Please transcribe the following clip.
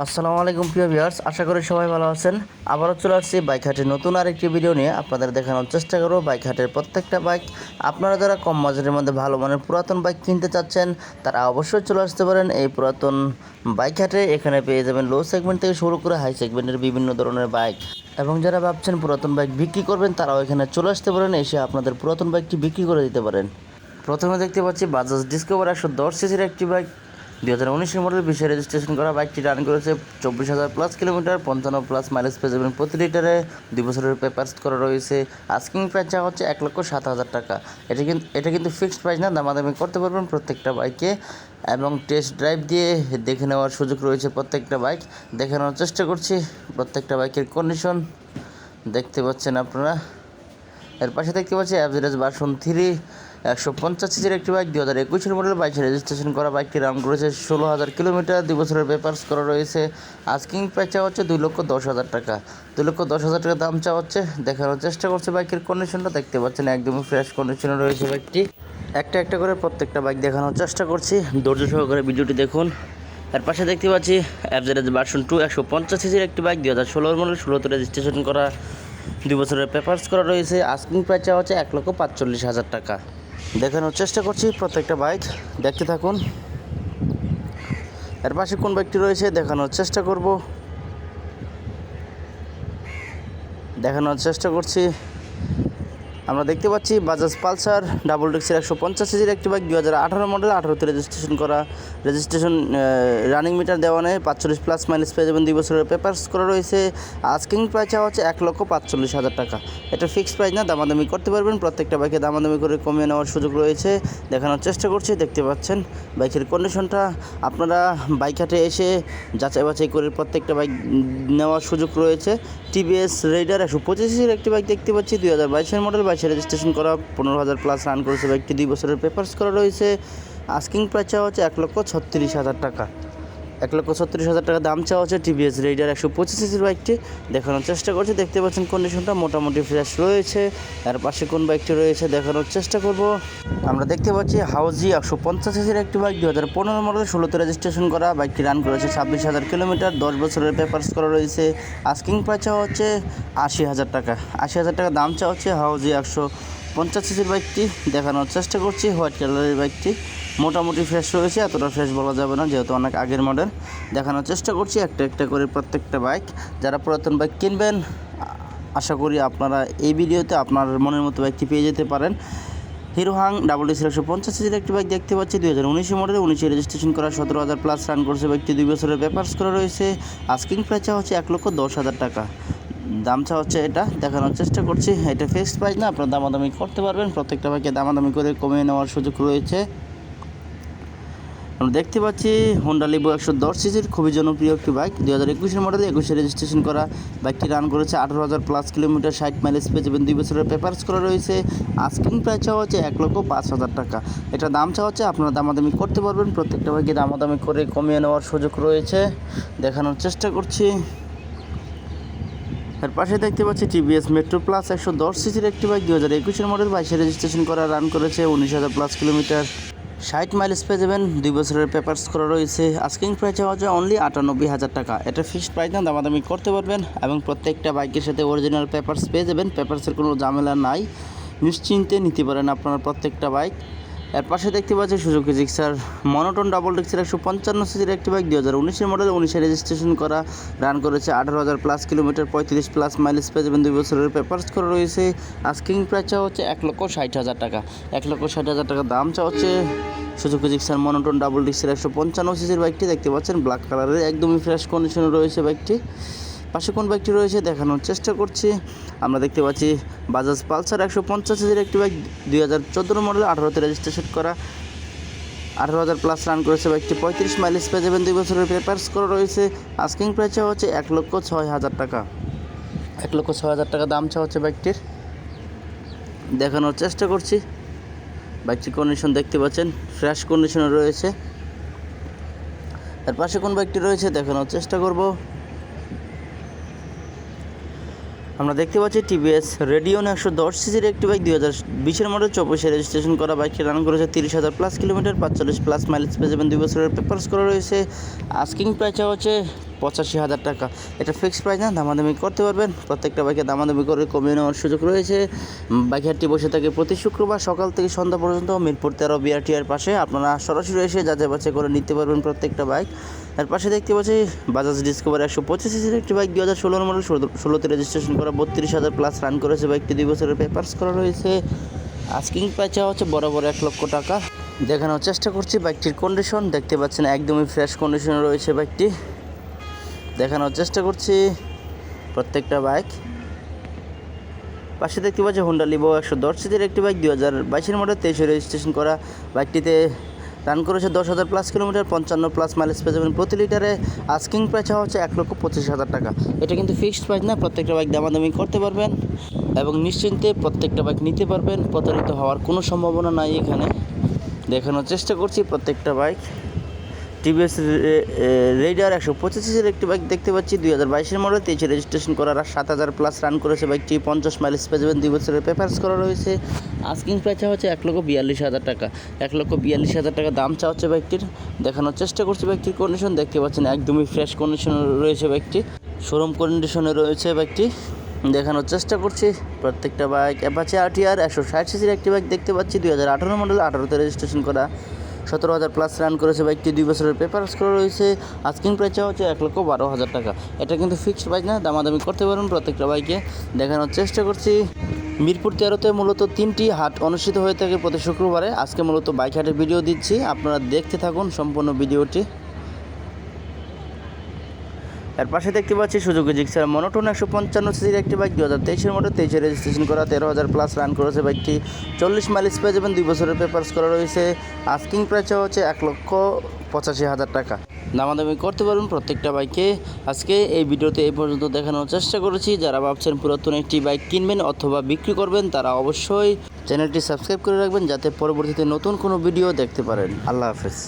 আসসালামু আলাইকুম প্রিয় ভিউয়ার্স, আশা করি সবাই ভালো আছেন। আবারও চলে আসছি বাইক হাটের নতুন আরেকটি ভিডিও নিয়ে। আপনাদের দেখানোর চেষ্টা করব বাইক হাটের প্রত্যেকটা বাইক। আপনারা যারা কম বাজারের মধ্যে ভালো মানের পুরাতন বাইক কিনতে চাচ্ছেন, তারা অবশ্যই চলে আসতে পারেন এই পুরাতন বাইক হাটে এখানে পেয়ে যাবেন লো সেগমেন্ট থেকে শুরু করে হাই সেগমেন্টের বিভিন্ন ধরনের বাইক। এবং যারা ভাবছেন পুরাতন বাইক বিক্রি করবেন, তারাও এখানে চলে আসতে পারেন, এসে আপনাদের পুরাতন বাইকটি বিক্রি করে দিতে পারেন। প্রথমে দেখতে পাচ্ছি বাজাজ ডিসকভার একশো দশ সিসির একটি বাইক। দুই হাজার উনিশের মডেল বিশে রেজিস্ট্রেশন করা বাইকটি রান করেছে চব্বিশ হাজার প্লাস কিলোমিটার পঞ্চান্ন প্লাস মাইলেজ পেয়ে যাবেন প্রতি লিটারে দুই বছরের পেপার্স করা রয়েছে। আস্কিং প্রাইস যা হচ্ছে এক লক্ষ সাত হাজার টাকা। এটা কিন্তু এটা কিন্তু ফিক্সড প্রাইস না, দামাদামি করতে পারবেন প্রত্যেকটা বাইকে এবং টেস্ট ড্রাইভ দিয়ে দেখে নেওয়ার সুযোগ রয়েছে প্রত্যেকটা বাইক দেখানোর চেষ্টা করছি প্রত্যেকটা বাইকের কন্ডিশন দেখতে পাচ্ছেন আপনারা। এর পাশে দেখতে পাচ্ছি অ্যাভারেজ ভার্সন থ্রি একশো পঞ্চাশ সিসির একটি বাইক দু হাজার একুশের মডেল বাইশে রেজিস্ট্রেশন করা বাইকটি রান করেছে ষোলো হাজার কিলোমিটার, দুই বছরের পেপার্স করা রয়েছে। আস্কিং প্রাইস চাওয়া হচ্ছে দুই লক্ষ দশ হাজার টাকা। দুই লক্ষ দশ হাজার টাকা দাম চাওয়া হচ্ছে। দেখানোর চেষ্টা করছে বাইকের কন্ডিশনটা দেখতে পাচ্ছেন একদমই ফ্রেশ কন্ডিশনে রয়েছে বাইকটি। একটা একটা করে প্রত্যেকটা বাইক দেখানোর চেষ্টা করছি। ধৈর্য সহকারে ভিডিওটি দেখুন। এর পাশে দেখতে পাচ্ছি অ্যাভারেজ ভার্সন টু একশো পঞ্চাশ সিসির একটি বাইক, দুই হাজার ষোলোর মডেল ষোলোতে রেজিস্ট্রেশন করা, দুই বছরের পেপার্স করা রয়েছে। আস্কিং প্রাইস চাওয়া হচ্ছে এক লক্ষ পাঁচচল্লিশ হাজার টাকা। দেখানোর চেষ্টা করছি প্রত্যেকটা বাইক। দেখতে থাকুন। এর পাশে কোন বাইকটি রয়েছে দেখানোর চেষ্টা করব। দেখানোর চেষ্টা করছি। আমরা দেখতে পাচ্ছি বাজাজ পালসার ডাবল ডিক্সের একশো পঞ্চাশ সিজির একটি বাইক দু হাজার আঠারো মডেল আঠারোতে রেজিস্ট্রেশন করা। রেজিস্ট্রেশন রানিং মিটার দেওয়া নেই, পাঁচচল্লিশ প্লাস মাইলেজ পেয়ে যাবেন, দুই বছরের পেপার্স করা রয়েছে। আস্কিং প্রাইস চাওয়া হচ্ছে এক লক্ষ পাঁচচল্লিশ হাজার টাকা। এটা ফিক্সড প্রাইস না, দামাদামি করতে পারবেন। প্রত্যেকটা বাইকে দামাদামি করে কমিয়ে নেওয়ার সুযোগ রয়েছে। দেখানোর চেষ্টা করছি, দেখতে পাচ্ছেন বাইকের কন্ডিশনটা আপনারা বাইক হাটে এসে যাচাই বাছাই করে প্রত্যেকটা বাইক নেওয়ার সুযোগ রয়েছে। টিভিএস রেডার একশো পঁচিশের একটি বাইক দেখতে পাচ্ছি, দুই হাজার বাইশের মডেল বাইশে রেজিস্ট্রেশন করা, পনেরো হাজার প্লাস রান করেছে বাইকটি দুই বছরের পেপার্স করা রয়েছে। আস্কিং প্রাইস হচ্ছে এক লক্ষ ছত্রিশ হাজার টাকা। এক লক্ষ ছত্রিশ হাজার টাকা দাম চাওয়া হচ্ছে টিভিএস রেডার একশো পঁচিশ সিসির বাইকটি। দেখানোর চেষ্টা করছি, দেখতে পাচ্ছেন কন্ডিশনটা মোটামুটি ফ্রেশ রয়েছে। তার পাশে কোন বাইকটি রয়েছে দেখানোর চেষ্টা করব। আমরা দেখতে পাচ্ছি হাউজি একশো পঞ্চাশ সিসির একটি বাইক দু হাজার পনেরো মডেল ষোলোতে রেজিস্ট্রেশন করা। বাইকটি রান করেছে ছাব্বিশ হাজার কিলোমিটার দশ বছরের পেপার্স করা রয়েছে। আস্কিং প্রাইস চাওয়া হচ্ছে আশি হাজার টাকা। আশি হাজার টাকা দাম চাওয়া হচ্ছে হাউজি একশো পঞ্চাশ সিসির বাইকটি। দেখানোর চেষ্টা করছি, হোয়াইট কালারের বাইকটি। মোটামুটি ফ্রেশ রয়েছে, এতটা ফ্রেশ বলা যাবে না, যেহেতু অনেক আগের মডেল দেখানোর চেষ্টা করছি একটা একটা করে প্রত্যেকটা বাইক যারা পুরাতন বাইক কিনবেন, আশা করি আপনারা এই ভিডিওতে আপনার মনের মতো বাইকটি পেয়ে যেতে পারেন। হিরো হাং ডাবল ডিসেল একশো পঞ্চাশ সিজির একটি বাইক দেখতে পাচ্ছি, দুই হাজার উনিশে মডেলে উনিশে রেজিস্ট্রেশন করা, সতেরো হাজার প্লাস রান করছে বাইকটি দুই বছরের পেপার্স করা রয়েছে। আস্কিং প্রাইস হচ্ছে এক লক্ষ দশ হাজার টাকা। দামটা হচ্ছে এটা, দেখানোর চেষ্টা করছি। এটা ফিক্সড প্রাইস না, আপনারা দামাদামি করতে পারবেন। প্রত্যেকটা বাইকে দামাদামি করে কমিয়ে নেওয়ার সুযোগ রয়েছে। আমরা দেখতে পাচ্ছি হোন্ডা লিবো একশো দশ সিসির খুবই জনপ্রিয় একটি বাইক দু হাজার একুশের মডেলে একুশে রেজিস্ট্রেশন করা বাইকটি রান করেছে আঠারো হাজার প্লাস কিলোমিটার ষাট মাইলেজ পেয়ে যাবেন। দুই বছরের পেপার্স করা রয়েছে। আস্কিং প্রাইস চাওয়া হচ্ছে এক লক্ষ পাঁচ হাজার টাকা। এটা দাম চাওয়া হচ্ছে, আপনারা দামাদামি করতে পারবেন। প্রত্যেকটা বাইকে দামাদামি করে কমিয়ে নেওয়ার সুযোগ রয়েছে। দেখানোর চেষ্টা করছি। এর পাশে দেখতে পাচ্ছি টিভিএস মেট্রো প্লাস একশো দশ সিসির একটি বাইক দু হাজার একুশের মডেল বাইশে রেজিস্ট্রেশন করা রান করেছে উনিশ হাজার প্লাস কিলোমিটার ষাট মাইল স্পেস যাবেন। দুই বছরের পেপার্স করা রয়েছে। আস্কিং প্রাইস হওয়া যায় অনলি আটানব্বই হাজার টাকা। এটা ফিক্সড প্রাইস না, দামাদামি করতে পারবেন এবং প্রত্যেকটা বাইকের সাথে অরিজিনাল পেপার্স পেয়ে যাবেন। পেপার্সের কোনো ঝামেলা নাই। নিশ্চিন্তে নিতে পারেন আপনার প্রত্যেকটা বাইক এর পাশে দেখতে পাচ্ছি সুজুকি জিক্সার মনোটন ডাবল ডিক্সের একশো পঞ্চান্ন সিসির একটি বাইক দু হাজার উনিশের মডেল উনিশে রেজিস্ট্রেশন করা রান করেছে আঠারো হাজার প্লাস কিলোমিটার পঁয়ত্রিশ প্লাস মাইলেজ পেয়ে এবং দুই বছরের পেপার্স করা রয়েছে। আস্কিং প্রাইস চাওয়া হচ্ছে এক লক্ষ ষাট হাজার টাকা। এক লক্ষ ষাট হাজার টাকা দাম চাওয়া হচ্ছে সুজুকি জিক্সার মনোটন ডাবল ডিক্সের একশো পঞ্চান্ন সিসির বাইকটি দেখতে পাচ্ছেন ব্ল্যাক কালারের একদমই ফ্রেশ কন্ডিশনে রয়েছে বাইকটি পাশে কোন বাইকটি রয়েছে দেখানোর চেষ্টা করছি। আমরা দেখতে পাচ্ছি বাজাজ পালসার একশো পঞ্চাশ সিসির একটি বাইক, দুই হাজার চোদ্দ মডেল, আঠারোতে রেজিস্ট্রেশন করা। আঠারো হাজার প্লাস রান করেছে বাইকটি, পঁয়ত্রিশ মাইলেজ পেয়ে যাবেন, দুই বছরের পেপার্স করা রয়েছে। আস্কিং প্রাইস হচ্ছে এক লক্ষ ছয় হাজার টাকা। এক লক্ষ ছয় হাজার টাকা দাম চা হচ্ছে বাইকটির। দেখানোর চেষ্টা করছি। বাইকটির কন্ডিশন দেখতে পাচ্ছেন ফ্রেশ কন্ডিশনে রয়েছে। এর পাশে কোন বাইকটি রয়েছে দেখানোর চেষ্টা করব। আমরা দেখতে পাচ্ছি টিভিএস রেডিওন একশো দশ সিজির একটি বাইক দুই হাজার বিশের মডেল, চব্বিশে রেজিস্ট্রেশন করা বাইকটি রান করেছে তিরিশ হাজার প্লাস কিলোমিটার পাঁচচল্লিশ প্লাস মাইলেজ পেয়ে যাবেন। দুই বছরের পেপার্স করা রয়েছে। আস্কিং প্রাইস হচ্ছে পঁচাশি হাজার টাকা। এটা ফিক্সড প্রাইস না, দামাদামি করতে পারবেন। প্রত্যেকটা বাইকে দামাদামি করে কমিয়ে নেওয়ার সুযোগ রয়েছে। বাইক হাটটি বসে থাকে প্রতি শুক্রবার সকাল থেকে সন্ধ্যা পর্যন্ত মিরপুর তেরো বিআরটিআর পাশে। আপনারা সরাসরি এসে যাচাই বাছাই করে নিতে পারবেন প্রত্যেকটা বাইক তার পাশে দেখতে পাচ্ছি বাজাজ ডিসকভার একশো পঁচিশ সিসির একটি বাইক দু হাজার ষোলোর মডেল ষোলোতে রেজিস্ট্রেশন করা বত্রিশ হাজার প্লাস রান করেছে। বাইকটি দুই বছরের পেপার্স করা রয়েছে। আস্কিং প্রাইস হচ্ছে বরাবর এক লক্ষ টাকা। দেখানোর চেষ্টা করছি বাইকটির কন্ডিশন দেখতে পাচ্ছেন একদমই ফ্রেশ কন্ডিশনে রয়েছে বাইকটি দেখানোর চেষ্টা করছি। প্রত্যেকটা বাইক পাশে দেখতে পাচ্ছি হোন্ডা লিবো একশো দশ সিটের একটি বাইক দু হাজার বাইশের মডেল তেইশে রেজিস্ট্রেশন করা বাইকটিতে রান করেছে দশ হাজার প্লাস কিলোমিটার পঞ্চান্ন প্লাস মাইলেজ পেয়ে যাবেন প্রতি লিটারে আস্কিং প্রাইস হচ্ছে এক লক্ষ পঁচিশ হাজার টাকা। এটা কিন্তু ফিক্সড প্রাইস না, প্রত্যেকটা বাইক দামাদামি করতে পারবেন এবং নিশ্চিন্তে প্রত্যেকটা বাইক নিতে পারবেন। প্রতারিত হওয়ার কোনো সম্ভাবনা নাই এখানে। দেখানোর চেষ্টা করছি প্রত্যেকটা বাইক টিভিএস রেডার একশো পঁচিশ সিসির একটি বাইক দেখতে পাচ্ছি। দুই হাজার বাইশের মডেল তেইশে রেজিস্ট্রেশন করার আর সাত হাজার প্লাস রান করেছে বাইকটি। পঞ্চাশ মাইলেজ পেয়ে যাবেন। দুই বছরের পেপার্স করা রয়েছে। আস্কিং প্রাইস হচ্ছে এক লক্ষ বিয়াল্লিশ হাজার টাকা। এক লক্ষ বিয়াল্লিশ হাজার টাকা দাম চা হচ্ছে বাইকটির। দেখানোর চেষ্টা করছি বাইকটির কন্ডিশন দেখতে পাচ্ছেন একদমই ফ্রেশ কন্ডিশনে রয়েছে বাইকটি। শোরুম কন্ডিশনে রয়েছে বাইকটি। দেখানোর চেষ্টা করছি। প্রত্যেকটা বাইক অ্যাপাচে আরটিআর একশো ষাট সিসির একটি বাইক দেখতে পাচ্ছি। দুই হাজার আঠারো মডেল আঠারোতে রেজিস্ট্রেশন করা। সতেরো হাজার প্লাস রান করেছে বাইকটি দুই বছরের পেপারস করা রয়েছে আস্কিং প্রাইস চাওয়া হচ্ছে এক লক্ষ বারো হাজার টাকা। এটা কিন্তু ফিক্সড বাইক না, দামাদামি করতে পারবেন প্রত্যেকটা বাইকে। দেখানোর চেষ্টা করছি, মিরপুর তেরোতে মূলত তিনটি হাট অনুষ্ঠিত হয়ে থাকে প্রতি শুক্রবারে। আজকে মূলত বাইক হাটের ভিডিও দিচ্ছি, আপনারা দেখতে থাকুন সম্পূর্ণ ভিডিওটি এর পাশে দেখতে পাচ্ছি সুযোগে জিক্সার মনোটন একশো পঞ্চান্ন সিসির একটি বাইক দু হাজার তেইশের মডেল তেইশে রেজিস্ট্রেশন করা, তেরো হাজার প্লাস রান করেছে বাইকটি। চল্লিশ মাইলেজ পেয়ে যাবেন, দুই বছরের পেপার্স করা রয়েছে। আস্কিং প্রাইস হচ্ছে এক লক্ষ পঁচাশি হাজার টাকা। দামাদামি করতে পারবেন প্রত্যেকটা বাইকে। আজকে এই ভিডিওতে এই পর্যন্ত দেখানোর চেষ্টা করেছি। যারা ভাবছেন পুরাতন একটি বাইক কিনবেন অথবা বিক্রি করবেন, তারা অবশ্যই চ্যানেলটি সাবস্ক্রাইব করে রাখবেন যাতে পরবর্তীতে নতুন কোনো ভিডিও দেখতে পারেন। আল্লাহ হাফেজ।